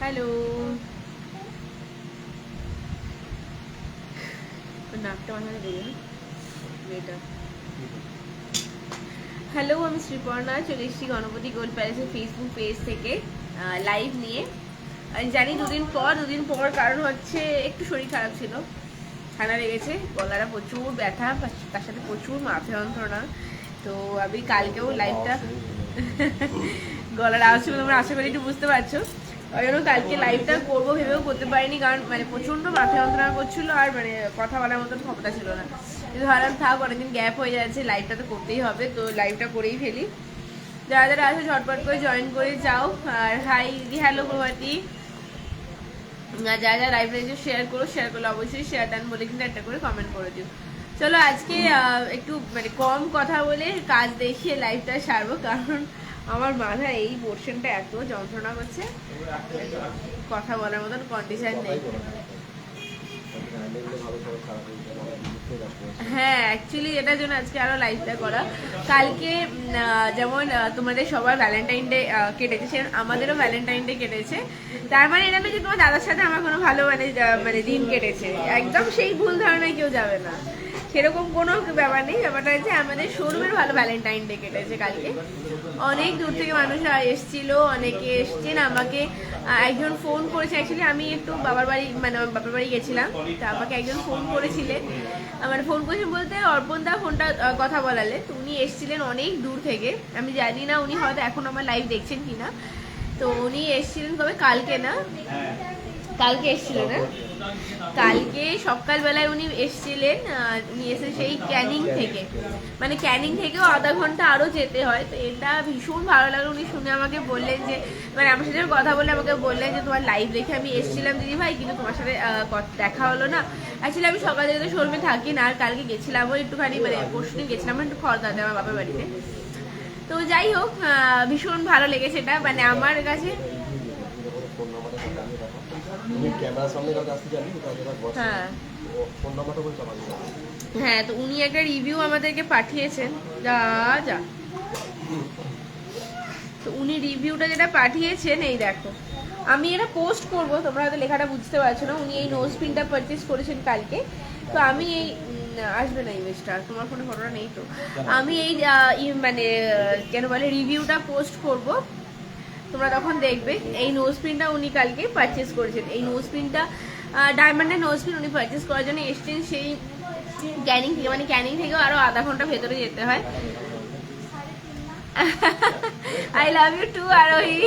Hello মেয়েটা hello আমি শ্রীপর্ণা, চলে এসেছি গণপতি গোল্ড প্যালেসের ফেসবুক পেজ থেকে লাইভ নিয়ে। জানি দুদিন পর দুদিন পর কারণ হচ্ছে একটু শরীর খারাপ ছিল। ঠান্ডা লেগেছে গলাটা প্রচুর ব্যথা তার সাথে প্রচুর মাথা যন্ত্রণা। তো আমি কালকেও লাইভটা গলার আওয়াজ শুনে তোমরা আশা করি একটু বুঝতে পারছ। ওই জন্য কালকে লাইভটা করব ভেবেও করতে পারিনি কারণ মানে প্রচণ্ড মাথা যন্ত্রণা করছিল আর মানে কথা বলার মতন ক্ষমতা ছিল না। কিন্তু ভাবলাম থাক অনেকদিন গ্যাপ হয়ে যাচ্ছে লাইভটা তো করতেই হবে তো লাইভটা করেই ফেলি। যারা যারা আছে ঝটপট করে জয়েন করে যাও। আর হাই হ্যালো আর যা যা লাইভ রয়েছে শেয়ার করো শেয়ার করলে অবশ্যই শেয়ার ডান বলে কিন্তু একটা করে কমেন্ট করে দিও। চলো আজকে একটু মানে কম কথা বলে কাজ দেখিয়ে লাইভটা সারবো, কারণ আমার মাথা এই পোর্শনটা এত যন্ত্রণা করছে। কথা বলার মতন কন্ডিশন নেই। হয়ে অ্যাকচুয়ালি এটার জন্য আজকে আরও লাইভটা করা। কালকে যেমন তোমাদের সবার ভ্যালেন্টাইন ডে কেটেছে, সেরকম আমাদেরও ভ্যালেন্টাইন ডে কেটেছে। তার মানে এটা যে তোমার দাদার সাথে আমার কোনো ভালো মানে মানে দিন কেটেছে। একদম সেই ভুল ধারণায় কেউ যাবে না। সেরকম কোনো ব্যাপার নেই। ব্যাপারটা হচ্ছে আমাদের শোরুমের ভালো ভ্যালেন্টাইন ডে কেটেছে কালকে। অনেক দূর থেকে মানুষ এসেছিল, অনেকে এসছেন। আমাকে একজন ফোন করেছে। অ্যাকচুয়ালি আমি একটু বাবার বাড়ি মানে বাবার বাড়ি গেছিলাম। তা আমাকে একজন ফোন করেছিলেন আমার ফোন করেছেন বলতে, অর্পণ দা ফোনটা কথা বলালে। তো উনি এসেছিলেন অনেক দূর থেকে। আমি জানি না উনি হয়তো এখন আমার লাইভ দেখছেন কিনা। তো উনি এসেছিলেন কবে? কালকে না? কালকে এসেছিলেন না? কালকে সকালবেলায় উনি এসেছিলেন উনি এসে সেই ক্যানিং থেকে। মানে ক্যানিং থেকেও আধা ঘণ্টা আরও যেতে হয়, তো এটা ভীষণ ভালো লাগল। উনি শুনে আমাকে বললেন যে মানে আমার সাথে কথা বলে আমাকে বললেন যে, তোমার লাইভ দেখে আমি এসেছিলাম দিদি ভাই কিন্তু তোমার সাথে দেখা হলো না। অ্যাকচুয়ালি আমি সকাল থেকে তো শোরুমে থাকি না, আর কালকে গেছিলাম একটুখানি মানে পরশু দিন গেছিলাম, একটু খড়দাতে আমার বাবার বাড়িতে। তো যাই হোক ভীষণ ভালো লেগেছে এটা। মানে আমার কাছে হ্যাঁ। হ্যাঁ তো উনি একটা রিভিউ আমাদেরকে পাঠিয়েছেন। যা যা। তো উনি রিভিউটা যেটা পাঠিয়েছেন এই দেখো। আমি এটা পোস্ট করব তোমরা হয়তো লেখাটা বুঝতে পারছ না। উনি এই নোজ পিনটা পারচেস করেছেন কালকে। তো আমি এই আসবে না ইমেজটা তোমার ফোনে ফটোটা নেই তো। আমি এই মানে কেন বলে রিভিউটা পোস্ট করব। তোমরা তখন দেখবে, এই নোজ পিনটা উনি কালকে পারচেস করেছেন। এই নোজ পিনটা ডায়মন্ডের নোজ পিন উনি পারচেস করার জন্য এসছেন সেই ক্যানিং থেকে মানে ক্যানিং থেকেও আরও আধা ঘণ্টা ভেতরে যেতে হয়। আই লাভ ইউ টু আরোহী।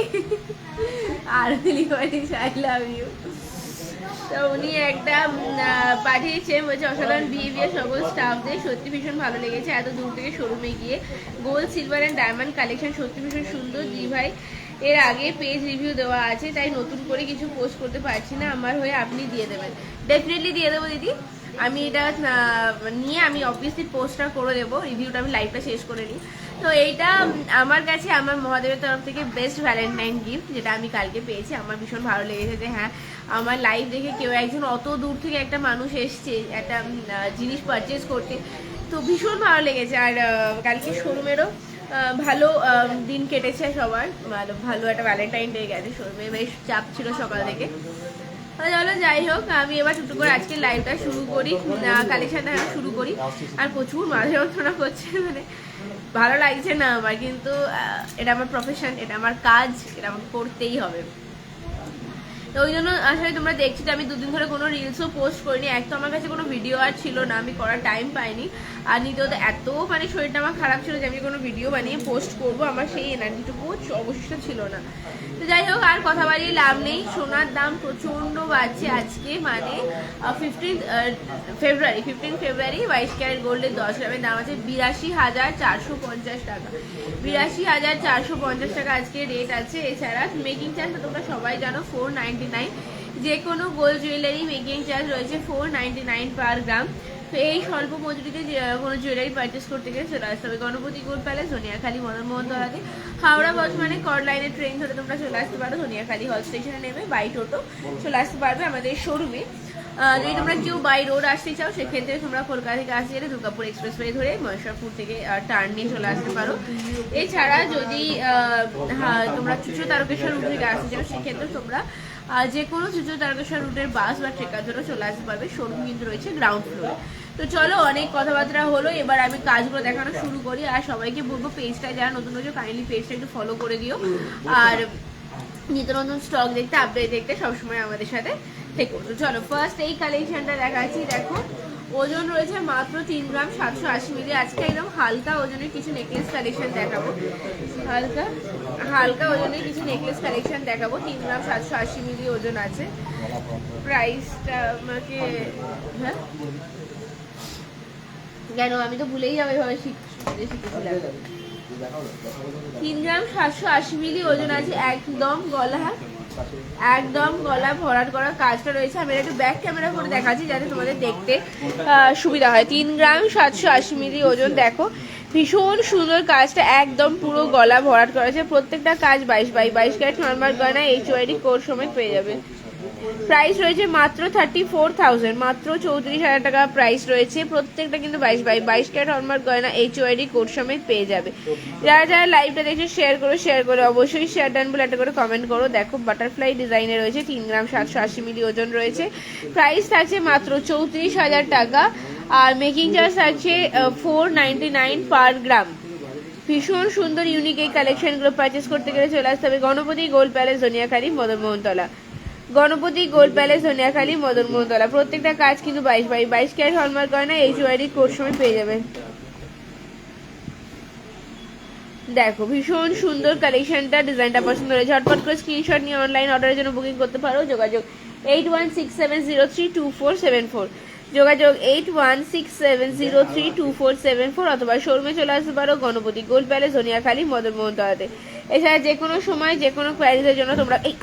আরোহী লিখেছিস আই লাভ ইউ তো উনি একটা পাঠিয়েছেন বলছে অসাধারণ বিহেভিয়ার সকল স্টাফদের সত্যি ভীষণ ভালো লেগেছে। এত দূর থেকে শোরুমে গিয়ে gold silver and diamond collection সত্যি ভীষণ সুন্দর। জি ভাই এর আগে পেজ রিভিউ দেওয়া আছে, তাই নতুন করে কিছু পোস্ট করতে পারছি না, আমার হয়ে আপনি দিয়ে দেবেন। ডেফিনেটলি দিয়ে দেবো, দিদি। আমি এটা নিয়ে আমি অবভিয়াসলি পোস্টটা করে দেবো রিভিউটা আমি লাইভটা শেষ করে নিই। তো এইটা আমার কাছে, আমার মহাদেবের তরফ থেকে বেস্ট ভ্যালেন্টাইন গিফট যেটা আমি কালকে পেয়েছি। আমার ভীষণ ভালো লেগেছে যে হ্যাঁ আমার লাইভ দেখে কেউ একজন অত দূর থেকে একটা মানুষ এসছে, একটা জিনিস পারচেস করতে। তো ভীষণ ভালো লেগেছে। আর কালকে শোরুমেরও ভালো দিন কেটেছে সবার। ভালো ভালো একটা ভ্যালেন্টাইন ডে গেছে। শোরুমে বেশ চাপ ছিল সকাল থেকে। চলো, যাই হোক, আমি এবার টুটু করে আজকে লাইভটা শুরু করি। আমি শুরু করি। আর প্রচুর মাঝে যন্ত্রণা করছে মানে ভালো লাগছে না আমার। কিন্তু এটা আমার প্রফেশন এটা আমার কাজ, এটা আমাকে করতেই হবে। তো ওই জন্য আসলে তোমরা দেখছি যে আমি দুদিন ধরে কোনো রিলসও পোস্ট করিনি। এক তো আমার কাছে কোনো ভিডিও আর ছিল না, আমি করার টাইম পাইনি। আর দ্বিতীয়ত, এত মানে শরীরটা আমার খারাপ ছিল যে আমি কোনো ভিডিও বানিয়ে পোস্ট করব, আমার সেই এনার্জিটুকু অবশিষ্ট ছিল না। তো যাই হোক, আর কথা বাড়িয়ে লাভ নেই। সোনার দাম প্রচণ্ড বাড়ছে আজকে মানে ফিফটিন ফেব্রুয়ারি ফিফটিন ফেব্রুয়ারি বাইশ ক্যারেট গোল্ডের দশ গ্রামের দাম আছে বিরাশি হাজার চারশো পঞ্চাশ টাকা। বিরাশি হাজার চারশো পঞ্চাশ টাকা আজকে রেট আছে। এছাড়া মেকিং চার্জ তোমরা সবাই জানো ফোর নাইনটি নাইন যে কোনো গোল্ড জুয়েলারি মেকিং চার্জ রয়েছে ফোর পার গ্রাম তো এই স্বল্প মজুরিতে কোনো জুয়েলারি পারচেস করতে গেলে চলে আসতে হবে। গণপতি গোল্ড প্যালেস ধনিয়াখালী, মদন মোহন তলাতে হাওড়া কর লাইনের ট্রেন ধরে তোমরা চলে আসতে পারো। ধনিয়াখালী হল স্টেশনে নেমে বাই টোটো চলে আসতে পারবে আমাদের শোরুমে যদি তোমরা কেউ বাই রোড আসতে চাও, সেক্ষেত্রে তোমরা কলকাতা থেকে আসতে গেলে দুর্গাপুর এক্সপ্রেসওয়ে ধরে মহেশ্বরপুর থেকে টার্ন নিয়ে চলে আসতে পারো। এছাড়া যদি তোমরা চুচু তারকেশ্বর থেকে আসতে চাও, সেক্ষেত্রে তোমরা আহ, যে কোনো চুচু তারকেশ্বর রুটের বাস বা ট্রেকার ধরে চলে আসতে পারবে। শোরুম কিন্তু রয়েছে গ্রাউন্ড ফ্লোরে তো চলো অনেক কথাবার্তা হলো। এবার আমি কাজগুলো দেখানো শুরু করি আর সবাইকে বলব পেজটা যারা নতুন রয়েছে কাইন্ডলি পেজটা একটু ফলো করে দিও। আর নিত্য নতুন স্টক দেখতে আপডেট দেখতে সবসময় আমাদের সাথে থেকো। চলো ফার্স্ট এই কালেকশনটা দেখাচ্ছি। দেখো ওজন রয়েছে মাত্র তিন গ্রাম সাতশো আশি মিলি। আজকে একদম হালকা ওজনের কিছু নেকলেস কালেকশন দেখাবো। হালকা হালকা ওজনের কিছু নেকলেস কালেকশন দেখাবো। তিন গ্রাম সাতশো আশি মিলি ওজন আছে। প্রাইসটা আমাকে হ্যাঁ? কেন? আমি তো ভুলেই যাব এভাবে শিখ- শিখেছিলাম। তিন গ্রাম সাতশো আশি মিলি ওজন আছে, একদম গলা একদম গলা ভরাট করা কাজটা রয়েছে। আমি একটু ব্যাক ক্যামেরা করে দেখাচ্ছি যাতে তোমাদের দেখতে সুবিধা হয়। তিন গ্রাম সাতশো আশি মিলি ওজন, দেখো। ভীষণ সুন্দর কাজটা, একদম পুরো গলা ভরাট করা আছে প্রত্যেকটা কাজ বাইশ বাই বাইশ ক্যারেট নর্মাল গয়না এইচ ওয়াইডি কোর সময় পেয়ে যাবে। প্রাইস রয়েছে মাত্র থার্টি ফোর থাউজেন্ড মাত্র চৌত্রিশ হাজার টাকা প্রাইস রয়েছে। প্রত্যেকটা কিন্তু বাইশ বাই বাইশ ক্যারেট হলমার্ক গয়না এইচ ওয়াইডি কোড সমেত পেয়ে যাবে। যারা যারা লাইভটা দেখছে শেয়ার করো শেয়ার করে, অবশ্যই শেয়ার ডান বলে একটা করে কমেন্ট করো। দেখো বাটারফ্লাই ডিজাইনে রয়েছে, তিন গ্রাম সাতশো আশি মিলি ওজন রয়েছে। প্রাইস থাকছে মাত্র চৌত্রিশ হাজার টাকা। আর মেকিং চার্জ থাকছে four ninety nine per gram ভীষণ সুন্দর ইউনিক এই কালেকশনগুলো পারচেস করতে গেলে চলে আসতে হবে Ganapati gold palace Joniakhali Madan Mohantala Ganapati gold palace Joniakhali Madan Mohantala প্রত্যেকটা কাজ কিন্তু বাইশ বাই বাইশ ক্যারেট হলমার্ক গয়না এইচ ওয়াইডি কোর্স সময় পেয়ে যাবেন। দেখো, ভীষণ সুন্দর কালেকশনটা, ডিজাইনটা পছন্দ হয়েছে। ঝটপট করে স্ক্রিনশট নিয়ে অনলাইন অর্ডারের জন্য বুকিং করতে পারো। যোগাযোগ eight one six seven zero three two four seven four যোগাযোগ eight one six seven zero three two four seven four অথবা শোরুমে চলে আসতে পারো গণপতি গোল্ড প্যালেস সোনিয়াখালী মদন মোহনতলাতে এছাড়া যে কোনো সময় যে কোনো কোয়ারিজের জন্য তোমরা এই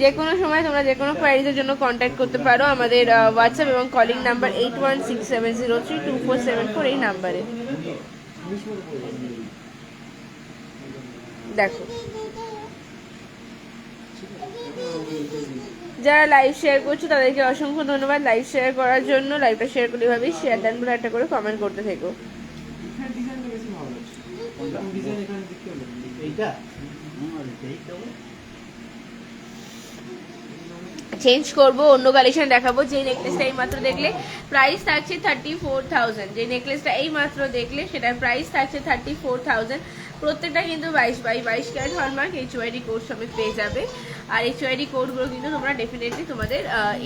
যে কোনো সময় তোমরা যে কোনো কোয়ারিজের জন্য কন্ট্যাক্ট করতে পারো আমাদের হোয়াটসঅ্যাপ এবং calling number eight one six seven zero three two four seven four এই নাম্বারে দেখো। যারা লাইভ শেয়ার করছ, তাদেরকে অসংখ্য ধন্যবাদ লাইভ শেয়ার করার জন্য। লাইভটা শেয়ার করে এভাবেই শেয়ার ডান বলে একটা করে কমেন্ট করতে থেকো। এইটা। চেঞ্জ করব অন্য কালেকশন দেখাবো। যে নেকলেসটা এই মাত্র দেখলে প্রাইস থাকছে থার্টি ফোর থাউজেন্ড যে নেকলেসটা এই মাত্র দেখলে সেটার প্রাইস থাকছে থার্টি ফোর থাউজেন্ড প্রত্যেকটা কিন্তু বাইশ বাই বাইশ carat hallmark H UID code সমেত পেয়ে যাবে। আর এইচ ওয়াইডি কোডগুলো কিন্তু তোমরা ডেফিনেটলি তোমাদের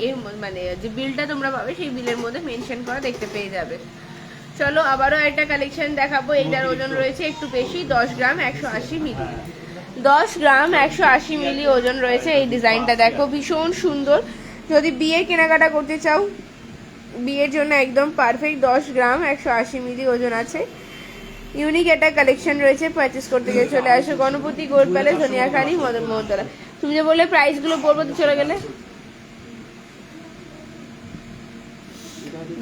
এর মানে যে বিলটা তোমরা পাবে সেই বিলের মধ্যে মেনশন করা দেখতে পেয়ে যাবে। চলো আবারও একটা কালেকশন দেখাবো। এইটার ওজন রয়েছে একটু বেশি দশ গ্রাম একশো আশি মিলি। দশ গ্রাম একশো আশি মিলি ওজন রয়েছে এই ডিজাইনটা। দেখো, ভীষণ সুন্দর। যদি বিয়ের কেনাকাটা করতে চাও, বিয়ের জন্য একদম পারফেক্ট দশ গ্রাম একশো আশি মিলি ওজন আছে। ইউনিক একটা কালেকশন রয়েছে পারচেস করতে গিয়ে চলে আসো। গণপতি গোল্ড প্যালেস ধনিয়াখালী, মদন মোহনতলা তুমি যে বললে প্রাইসগুলো বলব তো চলে গেলে।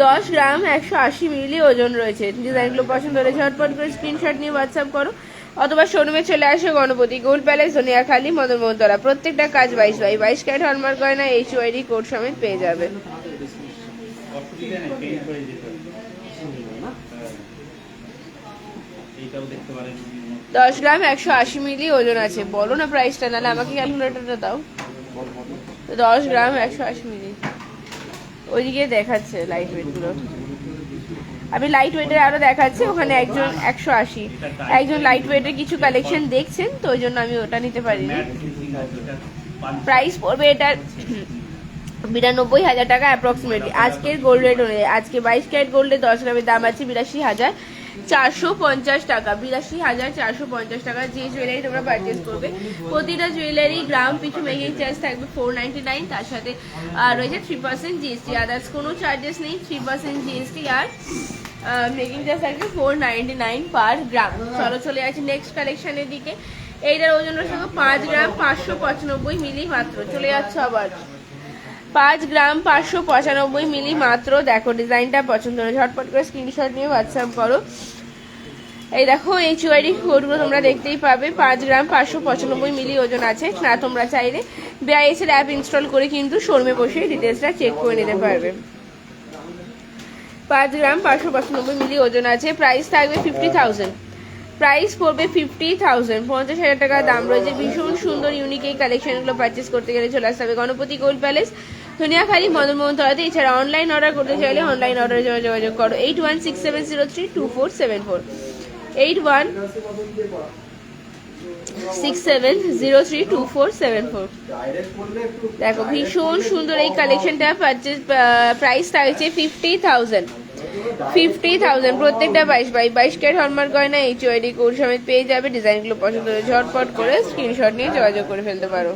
দশ গ্রাম একশো আশি মিলি ওজন রয়েছে। ডিজাইনগুলো পছন্দ হলে ঝটপট করে স্ক্রিনশট নিয়ে হোয়াটসঅ্যাপ করো। অথবা শোরুমে চলে আসো গণপতি গোল্ড প্যালেস, ধনিয়াখালী মদন মোহনতলা প্রত্যেকটা কাজ বাইশ বাই বাইশ। ক্যারেট হলমার্ক গয়না এইচ ওয়াইডি কোড সমেত পেয়ে যাবে। দশ গ্রাম একশো আশি মিলি ওজন আছে। বলো না প্রাইসটা নাহলে আমাকে ক্যালকুলেটরটা দাও। দশ গ্রাম একশো আশি মিলি। ওইদিকে দেখাচ্ছে লাইট ওয়েটগুলো আমি লাইট ওয়েটের আরও দেখাচ্ছি, ওখানে একজন একশো আশি। একজন লাইট ওয়েটের কিছু কালেকশন দেখছেন, তো ওই জন্য আমি ওটা নিতে পারিনি। প্রাইস পড়বে এটার বিরানব্বই হাজার টাকা অ্যাপ্রক্সিমেটলি আজকের গোল্ড রেট অনুযায়ী, আজকে বাইশ ক্যারেট গোল্ডের দশ গ্রামের দাম আছে বিরাশি হাজার। চারশো পঞ্চাশ টাকা, বিরাশি হাজার চারশো পঞ্চাশ টাকা যে জুয়েলারি পারচেস করবে। প্রতিটা জুয়েলারি গ্রাম পিছু মেকিং চার্জ থাকবে ফোর নাইনটি নাইন তার সাথে থ্রি পার্সেন্ট আদার্স কোনো চার্জেস নেই থ্রি পার্সেন্ট জিএসটি আর মেকিং চার্জ থাকবে ফোর নাইন পার গ্রাম চলো, চলে যাচ্ছি নেক্সট কালেকশনের দিকে। এইটার ওজন রয়েছে পাঁচ গ্রাম পাঁচশো পঁচানব্বই মিলি মাত্র। চলে যাচ্ছে আবার। পাঁচ গ্রাম পাঁচশো পঁচানব্বই মিলি মাত্র। দেখো ডিজাইনটা পছন্দ হলো। ঝটপট করে স্ক্রিনশট নিয়ে হোয়াটসঅ্যাপ করো। এই দেখো, এই চুয়ারি কোটগুলো তোমরা দেখতেই পাবে। পাঁচ গ্রাম পাঁচশো পঁচানব্বই মিলি ওজন আছে। না, তোমরা চাইলে বিআইএসের অ্যাপ ইনস্টল করে কিন্তু শোরুমে বসে ডিটেলসটা চেক করে নিতে পারবে। পাঁচ গ্রাম পাঁচশো পঁচানব্বই মিলি ওজন আছে। প্রাইস থাকবে ফিফটি থাউজেন্ড প্রাইস পড়বে ফিফটি থাউজেন্ড পঞ্চাশ হাজার টাকার দাম রয়েছে। ভীষণ সুন্দর ইউনিক এই কালেকশনগুলো পারচেস করতে গেলে চলে আসতে হবে গণপতি গোল্ড প্যালেস ধনিয়াখালী মদন মোহন তলাতে এছাড়া অনলাইন অর্ডার করতে চাইলে অনলাইন অর্ডারের জন্য যোগাযোগ করো। Eight one six seven zero three two four seven four eight one six seven zero three two four seven four দেখো, ভীষণ সুন্দর এই কালেকশনটা পারচেস প্রাইস থাকছে ফিফটি থাউজেন্ড ফিফটি থাউজেন্ড প্রত্যেকটা বাইশ বাই বাইশ ক্যারেট হলমার্ক গয়না এইচ ওয়াইডি কোড সমেত পেয়ে যাবে। ডিজাইনগুলো পছন্দ হলে ঝটপট করে স্ক্রিনশট নিয়ে যোগাযোগ করে ফেলতে পারো।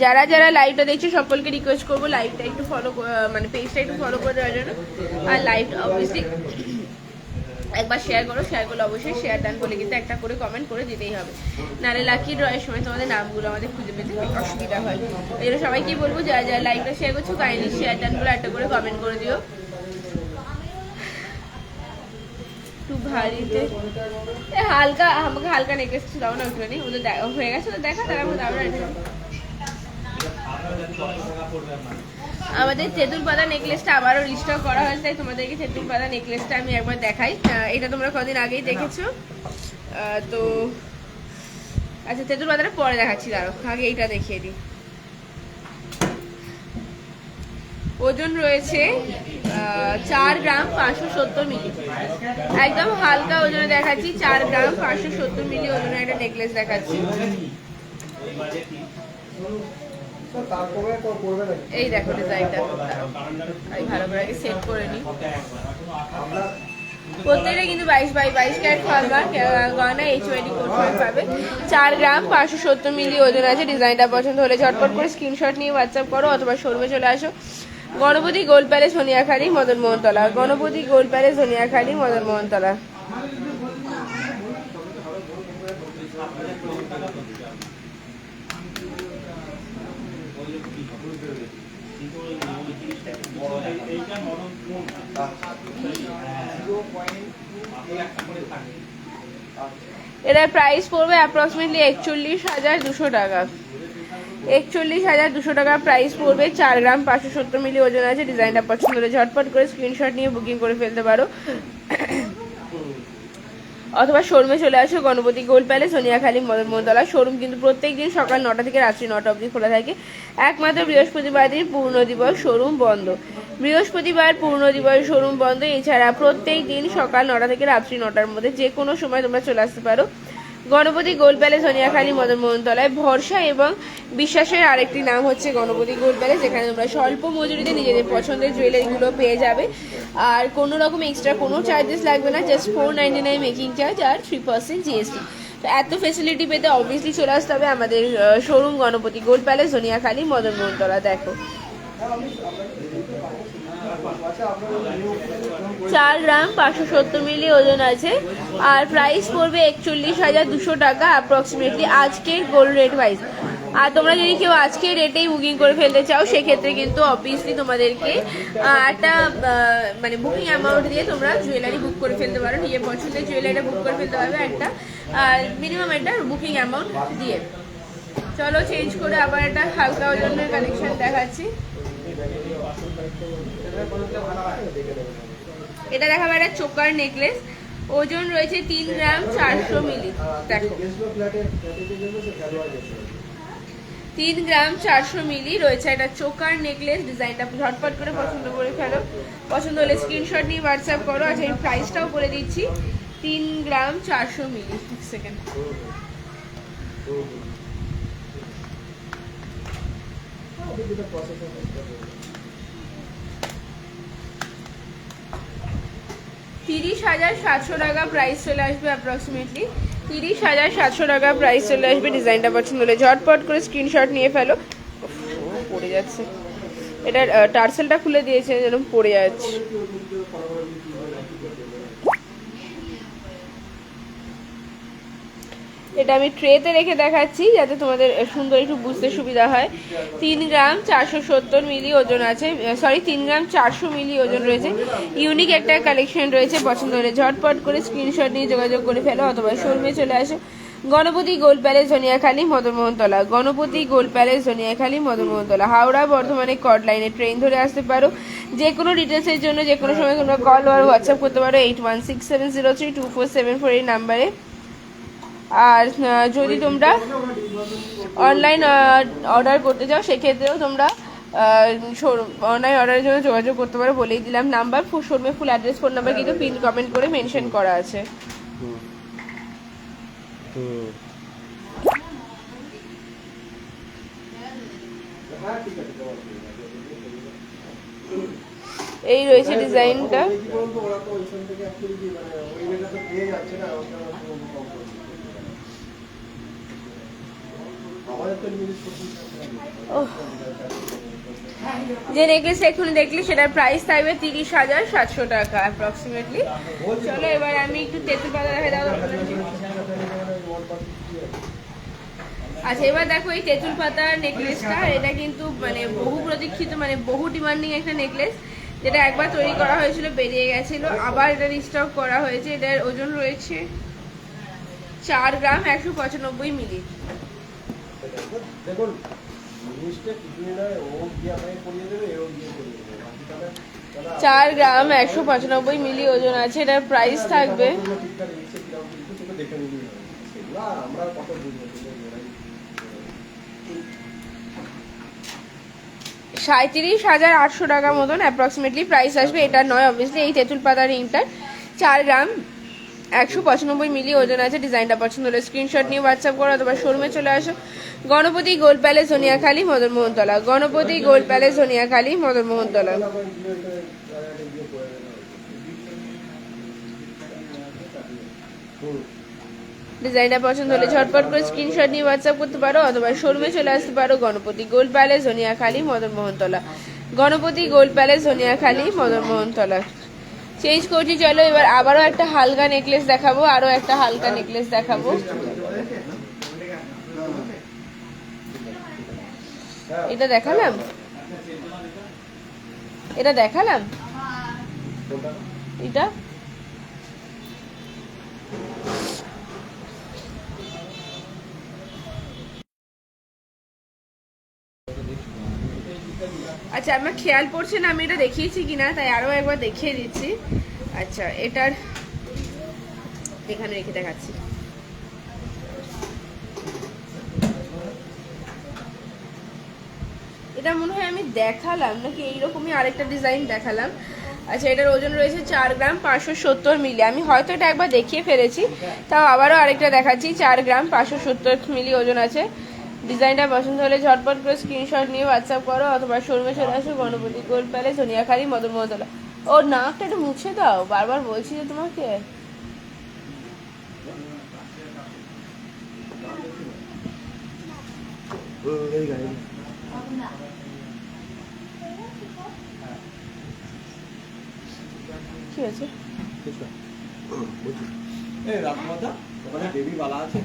যারা যারা লাইভটা দেখছে, সকলকে রিকোয়েস্ট করব লাইভটা একটু ফলো মানে পেজটা একটু ফলো করে দেওয়ার জন্য। আর লাইভটা অবভিয়াসলি একবার শেয়ার করো শেয়ার করলে অবশ্যই শেয়ার ডান করলে কিন্তু একটা করে কমেন্ট করে দিতেই হবে। নাহলে লাকি ড্রয়ের সময় তোমাদের নামগুলো আমাদের খুঁজে পেতে অসুবিধা হয়। এই জন্য সবাইকেই বলব, যারা যারা লাইভটা শেয়ার করছ কাইন্ডলি শেয়ার ডান করে একটা করে কমেন্ট করে দিও। ভারীতে। হালকা, আমাকে হালকা নেকলেস দাও না ওখানে ওদের হয়ে গেছে তো দেখা তারা একটু। আমাদের তেঁতুল পাতা নেকলেসটা আবারও রিস্টক করা হয়েছে, তাই তোমাদেরকে তেঁতুল পাতা নেকলেসটা আমি একবার দেখাই। এটা তোমরা কদিন আগেই দেখেছ। তো আচ্ছা তেঁতুল পাতাটা পরে দেখাচ্ছি দাঁড়ো আগে এইটা দেখিয়ে দিই। ওজন রয়েছে চার গ্রাম পাঁচশো সত্তর মিলি। একদম হালকা ওজনে দেখাচ্ছি, চার গ্রাম পাঁচশো সত্তর মিলি ওজনে একটা নেকলেস দেখাচ্ছি। এই দেখো ডিজাইনটা আমি ভালো করে আগে সেট করে নিই। প্রত্যেকটা কিন্তু বাইশ বাই বাইশ ক্যারেট হলমার্ক গয়না এইচ ওয়াইডি কোড করে পাবে। চার গ্রাম পাঁচশো সত্তর মিলি ওজন আছে ডিজাইনটা পছন্দ হলে ঝটপট করে স্ক্রিনশট নিয়ে হোয়াটসঅ্যাপ করো অথবা শোরুমে চলে আসো। Ganapati gold palace Soniakhali Madan Mohantala. Ganapati gold palace Soniakhali Madan Mohantala. এটার প্রাইস পড়বে অ্যাপ্রক্সিমেটলি একচল্লিশ হাজার দুশো টাকা। একচল্লিশ হাজার দুশো টাকার প্রাইস পড়বে চার গ্রাম পাঁচশো সত্তর মিলি ওজন আছে। ডিজাইনটা পছন্দ হলে ঝটপট করে স্ক্রিনশট নিয়ে বুকিং করে ফেলতে পারো। অথবা শোরুমে চলে আসো, Ganapati gold palace, Soniakhali Madan Mohantala showroom কিন্তু প্রত্যেক দিন সকাল নটা থেকে রাত্রি নটা অবধি খোলা থাকে। একমাত্র বৃহস্পতিবার দিন পূর্ণ দিবস শোরুম বন্ধ। বৃহস্পতিবার পূর্ণ দিবস শোরুম বন্ধ। এছাড়া প্রত্যেক দিন সকাল নটা থেকে রাত্রি নটার মধ্যে যে কোনো সময় তোমরা চলে আসতে পারো। গণপতি গোল্ড প্যালেস সোনিয়াখালী মদন মোহনতলায় ভরসা এবং বিশ্বাসের আরেকটি নাম হচ্ছে গণপতি গোল্ড প্যালেস, যেখানে তোমরা স্বল্প মজুরিতে নিজেদের পছন্দের জুয়েলারিগুলো পেয়ে যাবে। আর কোনো রকম এক্সট্রা কোনো চার্জেস লাগবে না just four ninety nine making charge আর থ্রি পার্সেন্ট জিএসটি তো এত ফেসিলিটি পেতে অবভিয়াসলি চলে আসতে হবে আমাদের showroom Ganapati gold palace Soniakhali Madan Mohantala, দেখো। চার গ্রাম পাঁচশো সত্তর মিলি ওজন আছে। আর প্রাইস পড়বে একচল্লিশ হাজার দুশো টাকা অ্যাপ্রক্সিমেটলি আজকের গোল্ড রেট ওয়াইজ আর তোমরা যদি কেউ আজকে রেটেই বুকিং করে ফেলতে চাও, সেক্ষেত্রে কিন্তু অবভিয়াসলি তোমাদেরকে একটা মানে বুকিং অ্যামাউন্ট দিয়ে তোমরা জুয়েলারি বুক করে ফেলতে পারো। নিজের পছন্দের জুয়েলারিটা বুক করে ফেলতে পারবে একটা মিনিমাম একটা বুকিং অ্যামাউন্ট দিয়ে। চলো চেঞ্জ করে আবার একটা হালকা ওজনের কালেকশন দেখাচ্ছি। এটা দেখাবো একটা চোকার নেকলেস। ওজন রয়েছে তিন গ্রাম চারশো মিলি। দেখো। তিন গ্রাম চারশো মিলি রয়েছে একটা চোকার নেকলেস। ডিজাইনটা ঝটপট করে পছন্দ করে ফেলো। পছন্দ হলে স্ক্রিনশট নিয়ে হোয়াটসঅ্যাপ করো। আচ্ছা আমি প্রাইসটাও বলে দিচ্ছি। তিন গ্রাম চারশো মিলি। এক সেকেন্ড তিরিশ হাজার সাতশো টাকা প্রাইস চলে আসবে অ্যাপ্রক্সিমেটলি তিরিশ হাজার সাতশো টাকা প্রাইস চলে আসবে, ডিজাইনটা পছন্দ হলে। ঝটপট করে স্ক্রিনশট নিয়ে ফেলো। পড়ে যাচ্ছে। এটার টার্সেলটা খুলে দিয়েছে, যেন পড়ে যাচ্ছে। এটা আমি ট্রেতে রেখে দেখাচ্ছি, যাতে তোমাদের সুন্দর একটু বুঝতে সুবিধা হয়। তিন গ্রাম চারশো সত্তর মিলি ওজন আছে সরি তিন গ্রাম চারশো মিলি ওজন রয়েছে। ইউনিক একটা কালেকশন রয়েছে, পছন্দ হলে ঝটপট করে স্ক্রিনশট নিয়ে যোগাযোগ করে ফেলো, অথবা শোরুমে চলে আসো। Ganapati gold palace Joniakhali Madanmohantala. Ganapati gold palace Joniakhali Madanmohantala. Howrah বর্ধমানে কট লাইনে ট্রেন ধরে আসতে পারো। যে কোনো ডিটেলসের জন্য যে কোনো সময় তোমরা কল আর হোয়াটসঅ্যাপ করতে পারো eight one six seven zero three two four seven four এই নাম্বারে আর যদি তোমরা অনলাইন অর্ডার করতে চাও, সেক্ষেত্রেও তোমরা অনলাইন অর্ডারের জন্য যোগাযোগ করতে পারো, বলেই দিলাম নাম্বার ফুল শোরুমে ফুল অ্যাড্রেস ফোন নাম্বার কিন্তু পিন কমেন্ট করে মেনশন করা আছে। এই রয়েছে ডিজাইনটা কি বলুন তো ওরা তো ওইখান থেকে অ্যাকচুয়ালি কি মানে ওই মেয়েটা তো পেয়ে যাচ্ছে না ওটা ওরা তো কম করে দিচ্ছে। আমাদের তো নিজের সত্যি যে নেকলেস এক্ষুনি দেখলি, সেটার প্রাইস থাকবে তিরিশ হাজার সাতশো টাকা অ্যাপ্রক্সিমেটলি চলো, এবার আমি একটু তেঁতুল পাতা দেখে দাও আচ্ছা এবার দেখো এই তেঁতুল পাতার নেকলেসটা এটা কিন্তু মানে বহু প্রতীক্ষিত মানে বহু ডিমান্ডিং একটা নেকলেস, যেটা একবার তৈরি করা হয়েছিল, বেরিয়ে গেছিল, আবার এটা রিস্টক করা হয়েছে, এটার ওজন রয়েছে চার গ্রাম একশো পঁচানব্বই মিলি। দেখুন জিনিসটা কিছুই নয় ও গিয়ে আপনাকে করিয়ে দেবে এও গিয়ে করিয়ে দেবে। বাকি তাহলে চার গ্রাম একশো পঁচানব্বই মিলি ওজন আছে এটার প্রাইস থাকবে। সাঁত্রিশ হাজার আটশো টাকা মতন অ্যাপ্রক্সিমেটলি প্রাইস আসবে এটা নয় অবভিয়াসলি এই তেঁতুল পাতা রিংটার চার গ্রাম একশো পঁচানব্বই মিলি ওজন আছে ডিজাইনটা পছন্দ হলে স্ক্রিনশট নিয়ে হোয়াটসঅ্যাপ করো অথবা শোরুমে চলে আসো। Ganapati gold palace Soniakhali Madanmohantala. Ganapati gold palace Soniakhali Madanmohantala. ডিজাইনটা পছন্দ হলে ঝটপট করে স্ক্রিনশট নিয়ে হোয়াটসঅ্যাপ করতে পারো অথবা শোরুমে চলে আসতে পারো Ganapati gold palace Soniakhali Madanmohantala. Ganapati gold palace Soniakhali Madanmohantala. Change করছি, চলো এবার আবারও একটা হালকা নেকলেস দেখাবো আরও একটা হালকা নেকলেস দেখাবো। এটা দেখালাম? এটা দেখালাম? এটা? আচ্ছা আমার খেয়াল পড়ছে না, আমি এটা দেখিয়েছি কিনা, তাই আরও একবার দেখিয়ে দিচ্ছি। আচ্ছা এটার এখানে রেখে দেখাচ্ছি। এটা মনে হয় আমি দেখালাম নাকি এইরকমই আরেকটা ডিজাইন দেখালাম। আচ্ছা এটার ওজন রয়েছে চার গ্রাম পাঁচশো সত্তর মিলি। আমি হয়তো এটা একবার দেখিয়ে ফেলেছি তাও আবারও আরেকটা দেখাচ্ছি। চার গ্রাম পাঁচশো সত্তর মিলি ওজন আছে। ডিজাইনটা পছন্দ হলে ঝটপট করে স্ক্রিনশট নিয়ে হোয়াটসঅ্যাপ করো অথবা শোরুমে চলে আসো গণপতি গোল প্যালেস সোনিয়াখালী মদন মোহনতলা ও নাকটা একটু মুছে দাও বারবার বলছি যে তোমাকে। হুম, এই গাড়ি। কি আছে? কিছু এই রাত রাতমাতা ওখানে বেবি বালা আছে।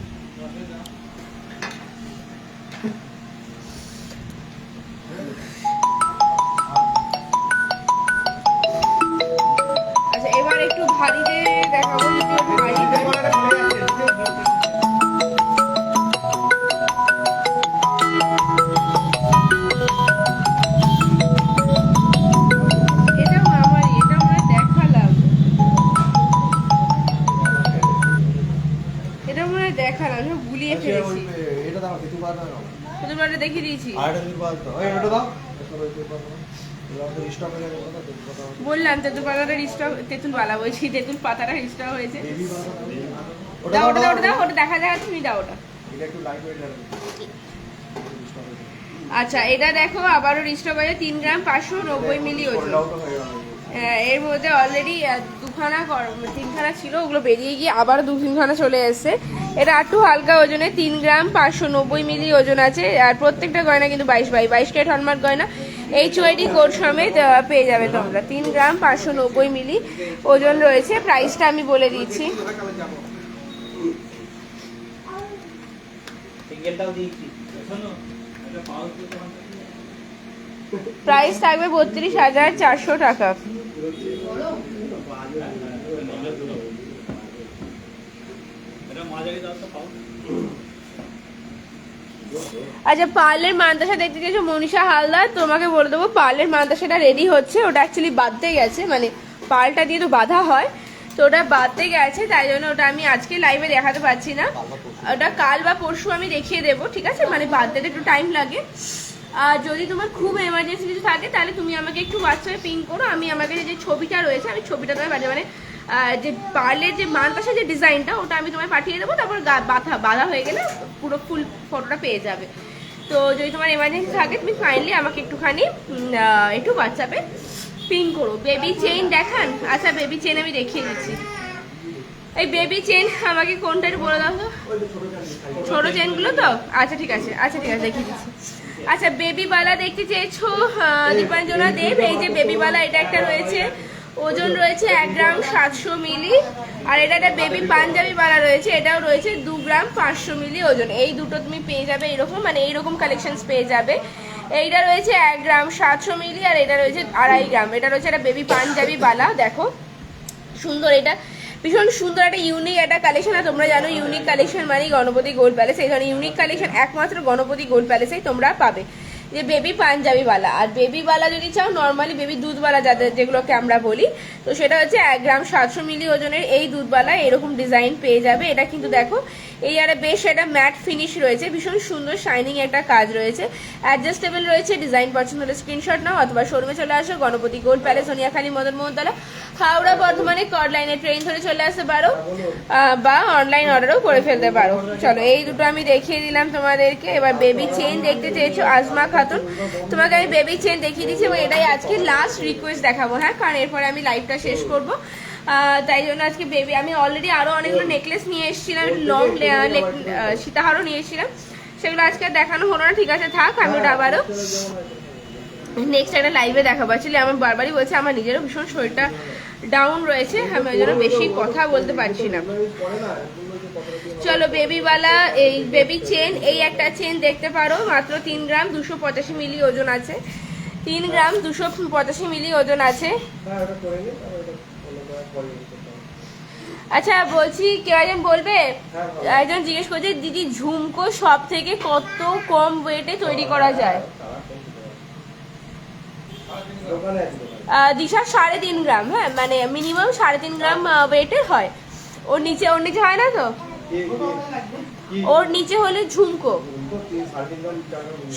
পাতাটা রিস্টক তেঁতুল পালা বলছি তেঁতুল পাতাটা রিস্টক হয়েছে দাও ওটা দাও ওটা দাও ওটা দেখা দেখা তুমি দাও ওটা। আচ্ছা এটা দেখো আবারও রিস্টক হয়েছে তিন গ্রাম পাঁচশো নব্বই মিলি ওজন। হয়ে এর মধ্যে অলরেডি দুখানা তিনখানা ছিল ওগুলো বেরিয়ে গিয়ে আবার দু তিনখানা চলে এসছে। এটা একটু হালকা ওজনে তিন গ্রাম পাঁচশো নব্বই মিলি ওজন আছে। আর প্রত্যেকটা গয়না কিন্তু বাইশ বাই বাইশ ক্যারেট হলমার্ক গয়না। এইচ ওয়াইডি কোড সমেত পেয়ে যাবে তোমরা। তিন গ্রাম পাঁচশো নব্বই মিলি ওজন রয়েছে। প্রাইসটা আমি বলে দিচ্ছি। প্রাইস থাকবে বত্রিশ হাজার চারশো টাকা। এটা মাঝারি তো পাউচ। আচ্ছা পার্লের মান্তাসা দেখতে চেয়েছো মনীষা হালদার? তোমাকে বলে দেবো পার্লের মান্তাসাটা রেডি হচ্ছে। ওটা অ্যাকচুয়ালি বাঁধতে গেছে মানে পালটা দিয়ে তো বাঁধা হয়। তো ওটা বাঁধতে গেছে তাই জন্য ওটা আমি আজকে লাইভে দেখাতে পারছি না। ওটা কাল বা পরশু আমি দেখিয়ে দেবো ঠিক আছে? মানে বাঁধতে একটু টাইম লাগে। আর যদি তোমার খুব এমার্জেন্সি কিছু থাকে তাহলে তুমি আমাকে একটু হোয়াটসঅ্যাপে পিং করো। আমি আমাকে যে ছবিটা রয়েছে আমি ছবিটা তোমার পাঠিয়ে মানে যে পার্লের যে মানপাশে যে ডিজাইনটা, ওটা আমি তোমায় পাঠিয়ে দেবো, তারপর বাঁধা বাঁধা হয়ে গেলে পুরো ফুল ফটোটা পেয়ে যাবে। তো যদি তোমার এমার্জেন্সি থাকে, তুমি ফাইনালি আমাকে একটুখানি একটু হোয়াটসঅ্যাপে পিং করো। বেবি চেইন দেখান? আচ্ছা বেবি চেইন আমি দেখিয়ে দিচ্ছি। এই বেবি চেইন আমাকে কোনটা একটু বলে দাও তো? ছোট চেনগুলো তো? আচ্ছা ঠিক আছে। আচ্ছা ঠিক আছে, দেখিয়ে দিচ্ছি। আচ্ছা বেবি বালা দেখতে চেয়েছো দীপাঞ্জনা দেব? এই যে বেবি বালা, এটা একটা রয়েছে। ওজন রয়েছে এক গ্রাম সাতশো মিলি, আর এটা একটা বেবি পাঞ্জাবি বালা রয়েছে, এটাও রয়েছে দু গ্রাম পাঁচশো মিলি ওজন। এই দুটো তুমি পেয়ে যাবে এরকম মানে এইরকম কালেকশনস পেয়ে যাবে। এইটা রয়েছে এক গ্রাম সাতশো মিলি, আর এটা রয়েছে আড়াই গ্রাম। এটা রয়েছে একটা বেবি পাঞ্জাবি বালা দেখো। সুন্দর এটা। ভীষণ সুন্দর একটা ইউনিক একটা কালেকশন আর তোমরা জানো ইউনিক কালেকশন মানে গণপতি গোল্ড প্যালেস এই ধরনের ইউনিক কালেকশন একমাত্র গণপতি গোল্ড প্যালেসেই তোমরা পাবে। যে বেবি পাঞ্জাবিওয়ালা আর বেবিওয়ালা যদি চাও নর্মালি বেবি দুধওয়ালা যাদের যেগুলোকে আমরা বলি, তো সেটা হচ্ছে এক গ্রাম সাতশো মিলি ওজনের এই দুধওয়ালা এরকম ডিজাইন পেয়ে যাবে। এটা কিন্তু দেখো এই আরে বেশ একটা ম্যাট ফিনিশ রয়েছে, ভীষণ সুন্দর শাইনিং একটা কাজ রয়েছে। অ্যাডজাস্টেবল রয়েছে ডিজাইন পছন্দ হলে স্ক্রিনশট নাও, অথবা শোরুমে চলে আসো, গণপতি গোল্ড প্যালেস সোনিয়াখালী মদন মোহনতলা হাওড়া, বর্ধমানে কড লাইনে ট্রেন ধরে চলে আসতে পারো বা অনলাইন অর্ডারও করে ফেলতে পারো। চলো, এই দুটো আমি দেখিয়ে দিলাম তোমাদেরকে। এবার বেবি চেন দেখতে চেয়েছো, আজমা খাতুন। তোমাকে আমি বেবি চেন দেখিয়ে দিচ্ছি এবং এটাই আজকে লাস্ট রিকোয়েস্ট দেখাবো হ্যাঁ? কারণ এরপরে আমি লাইভটা শেষ করব। তাই জন্য আজকে বেবি আমি অলরেডি আরও অনেকগুলো নেকলেস নিয়ে এসেছিলাম লং সীতাহারও নিয়ে এসেছিলাম। সেগুলো আজকে দেখানো হলো না ঠিক আছে থাক আমি ওটা আবারও নেক্সট একটা লাইভে দেখাবো। অ্যাকচুয়ালি আমার বারবারই বলছে আমার নিজেরও ভীষণ শরীরটা ডাউন রয়েছে আমি ওই জন্য বেশি কথা বলতে পারছি না। চলো বেবিওয়ালা এই বেবি চেন এই একটা চেন দেখতে পারো মাত্র তিন গ্রাম দুশো পঁচাশি মিলি ওজন আছে। তিন গ্রাম দুশো পঁচাশি মিলি ওজন আছে। আচ্ছা বলছি কেউ একজন বলবে? হ্যাঁ, একজন জিজ্ঞেস করছে দিদি ঝুমকো সব থেকে কত কম ওয়েটে তৈরি করা যায়? দিশা সাড়ে তিন গ্রাম হ্যাঁ মানে মিনিমাম সাড়ে তিন গ্রাম ওয়েটের হয়। ওর নিচে ওর নিচে হয় না তো? ওর নিচে হলে ঝুমকো।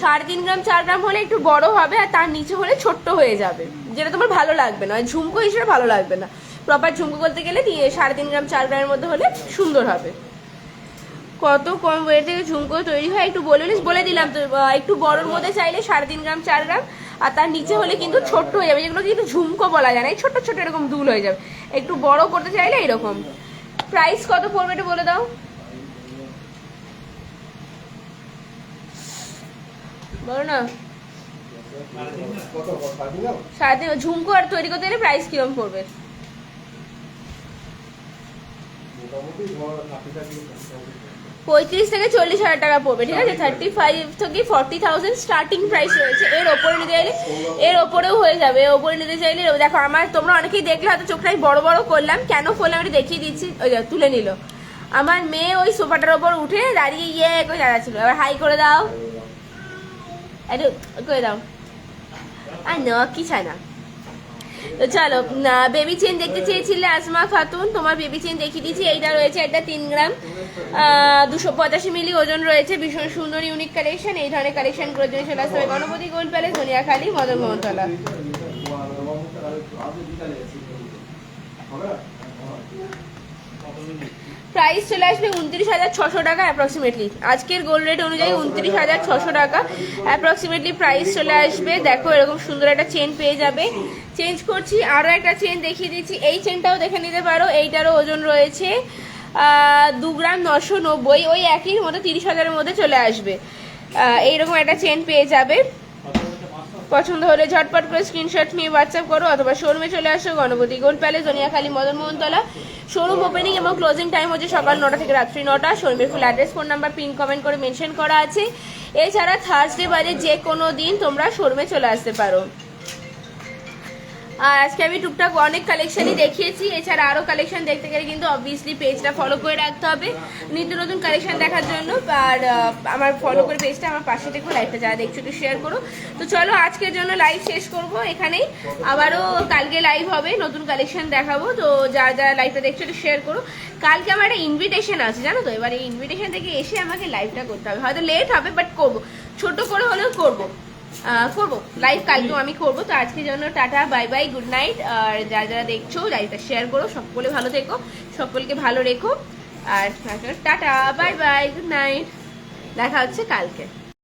সাড়ে তিন গ্রাম, চার গ্রাম হলে একটু বড় হবে আর তার নিচে হলে ছোট্ট হয়ে যাবে। যেটা তোমার ভালো লাগবে না। ঝুমকো হিসেবে ভালো লাগবে না। প্রপার ঝুমকো করতে গেলে সাড়ে তিন গ্রাম চার গ্রামের মধ্যে হলে সুন্দর হবে। কত কম ওয়েট থেকে ঝুমকো তৈরি হয় একটু বলে বলে দিলাম তো একটু বড়োর মধ্যে চাইলে সাড়ে তিন গ্রাম চার গ্রাম আর তার নিচে হলে কিন্তু ছোট্ট হয়ে যাবে। যেগুলো কিন্তু ঝুমকো বলা যায় না। এই ছোট ছোট এরকম দুল হয়ে যাবে। একটু বড় করতে চাইলে এরকম। প্রাইস কত পড়বে একটু বলে দাও। বলো না। সাড়ে তিন ঝুমকো আর তৈরি করতে গেলে প্রাইস কিরম পড়বে? পঁয়ত্রিশ থেকে চল্লিশ হাজার টাকা পড়বে, ঠিক আছে? থার্টি ফাইভ থেকে ফর্টি থাউজেন্ড স্টার্টিং প্রাইস রয়েছে। এর ওপরে নিতে চাইলে, এর ওপরেও হয়ে যাবে। এর ওপরে নিতে চাইলে, দেখো, আমার তোমরা অনেকেই দেখলে, হয়তো চোখটা আমি বড় বড় করলাম। কেন করলাম আমি দেখিয়ে দিচ্ছি। ওই তুলে নিল। আমার মেয়ে ওই সোফাটার ওপর উঠে দাঁড়িয়ে ইয়ে করে দাঁড়াচ্ছিল। এবার হাই করে দাও। একটু করে দাও আর না কি চায় না তো চলো বেবি চেন দেখতে চেয়েছিলে আসমা খাতুন তোমার বেবি চেন দেখিয়ে দিচ্ছি এইটা রয়েছে এটা তিন গ্রাম দুশো পঁচাশি মিলি ওজন রয়েছে ভীষণ সুন্দর ইউনিক কালেকশন এই ধরনের কালেকশন করে জন্য চলে আসতে Ganapati gold palace Dhaniakhali Madan Mohantala? Price চলে আসবে উনত্রিশ হাজার ছশো টাকা অ্যাপ্রক্সিমেটলি আজকের গোল্ড রেট অনুযায়ী উনত্রিশ হাজার ছশো টাকা। অ্যাপ্রক্সিমেটলি প্রাইস চলে আসবে। দেখো এরকম সুন্দর একটা চেন পেয়ে যাবে। চেঞ্জ করছি আরও একটা চেন দেখিয়ে দিচ্ছি। এই চেনটাও দেখে নিতে পারো, এইটারও ওজন রয়েছে দু গ্রাম নশো নব্বই। ওই একই মতো তিরিশ হাজারের মধ্যে চলে আসবে। এইরকম একটা চেন পেয়ে যাবে। পছন্দ হলে ঝটপট করে স্ক্রিনশট নিয়ে হোয়াটসঅ্যাপ করো অথবা শোরুমে চলে আসো Ganapati gold palace Joniakhali Madan Mohantala showroom opening এবং ক্লোজিং টাইম হচ্ছে সকাল নটা থেকে রাত্রি নটা। শোরুমের full address phone number pin comment করে মেনশন করা আছে। এছাড়া থার্সডে বাদে যে কোনো দিন তোমরা শোরুমে চলে আসতে পারো। আর আজকে আমি টুকটাক অনেক কালেকশনই দেখিয়েছি। এছাড়া আরও কালেকশন দেখতে গেলে কিন্তু অবভিয়াসলি পেজটা ফলো করে রাখতে হবে। নিত্য নতুন কালেকশন দেখার জন্য। আর আমার ফলো করে পেজটা আমার পাশে দেখো লাইভটা যারা দেখছ একটু শেয়ার করো। তো চলো আজকের জন্য লাইভ শেষ করব এখানেই। আবারও কালকে লাইভ হবে, নতুন কালেকশন দেখাবো। তো যারা যারা লাইভটা দেখছ একটু শেয়ার করো। কালকে আমার একটা ইনভিটেশন আছে, জানো তো? এবার এই ইনভিটেশন থেকে এসে আমাকে লাইভটা করতে হবে। হয়তো লেট হবে বাট করব। ছোট করে হলেও করব। করব। লাইভ কালকেও আমি করব। তো আজকের জন্য tata bye bye good night আর যারা যারা দেখছ লাইভটা শেয়ার করো, সকলে ভালো থেকো, সকলকে ভালো রেখো। আর tata bye bye good night দেখা হচ্ছে কালকে।